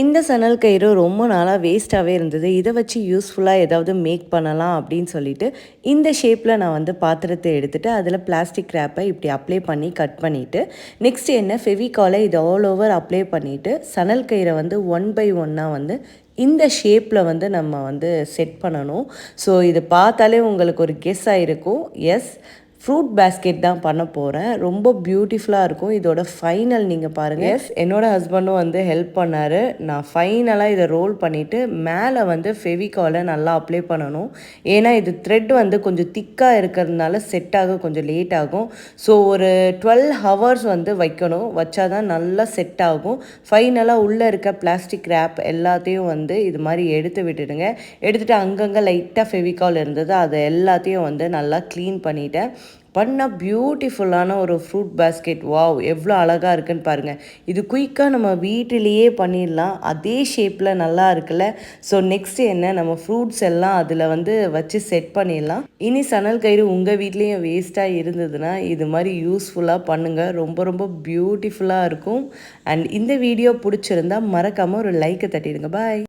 இந்த சணல் கயிறு ரொம்ப நாளாக வேஸ்ட்டாகவே இருந்தது. இதை வச்சு யூஸ்ஃபுல்லாக ஏதாவது மேக் பண்ணலாம் அப்படின்னு சொல்லிட்டு இந்த ஷேப்பில் நான் வந்து பாத்திரத்தை எடுத்துகிட்டு அதில் பிளாஸ்டிக் ரேப்பை இப்படி அப்ளை பண்ணி கட் பண்ணிவிட்டு நெக்ஸ்ட் என்ன ஃபெவிகாலை இது ஆல் ஓவர் அப்ளை பண்ணிவிட்டு சணல் கயிறை வந்து ஒன் பை ஒன்னாக வந்து இந்த ஷேப்பில் வந்து நம்ம வந்து செட் பண்ணணும். ஸோ இது பார்த்தாலே உங்களுக்கு ஒரு கெஸ் ஆகிருக்கும் எஸ் ஃப்ரூட் பேஸ்கெட் தான் பண்ண போகிறேன் ரொம்ப பியூட்டிஃபுல்லாக இருக்கும். இதோட ஃபைனல் நீங்கள் பாருங்கள் எஸ் என்னோடய ஹஸ்பண்டும் வந்து ஹெல்ப் பண்ணார். நான் ஃபைனலாக இதை ரோல் பண்ணிவிட்டு மேலே வந்து ஃபெவிகாலை நல்லா அப்ளை பண்ணணும். ஏன்னா இது த்ரெட் வந்து கொஞ்சம் திக்காக இருக்கிறதுனால செட் ஆக கொஞ்சம் லேட் ஆகும். ஸோ ஒரு டுவெல் ஹவர்ஸ் வந்து வைக்கணும். வச்சா தான் நல்லா செட் ஆகும். ஃபைனலாக உள்ளே இருக்க பிளாஸ்டிக் ரேப் எல்லாத்தையும் வந்து இது மாதிரி எடுத்து விட்டுடுங்க. எடுத்துகிட்டு அங்கங்கே லைட்டாக ஃபெவிகால் இருந்தது. அதை எல்லாத்தையும் வந்து நல்லா க்ளீன் பண்ணிவிட்டேன் பண்ண பியூட்டிஃபுல்லான ஒரு ஃப்ரூட் பேஸ்கெட் வாவ் எவ்வளோ அழகாக இருக்குன்னு பாருங்கள் இது குயிக்காக நம்ம வீட்டிலேயே பண்ணிடலாம். அதே ஷேப்பில் நல்லா இருக்குல்ல. ஸோ நெக்ஸ்ட் என்ன? நம்ம ஃப்ரூட்ஸ் எல்லாம் அதில் வந்து வச்சு செட் பண்ணிடலாம். இனி சணல் கயிறு உங்கள் வீட்லேயும் வேஸ்ட்டாக இருந்ததுன்னா இது மாதிரி யூஸ்ஃபுல்லாக பண்ணுங்கள் ரொம்ப ரொம்ப பியூட்டிஃபுல்லாக இருக்கும். அண்ட் இந்த வீடியோ பிடிச்சிருந்தா மறக்காமல் ஒரு லைக்கை தட்டிடுங்க. பாய்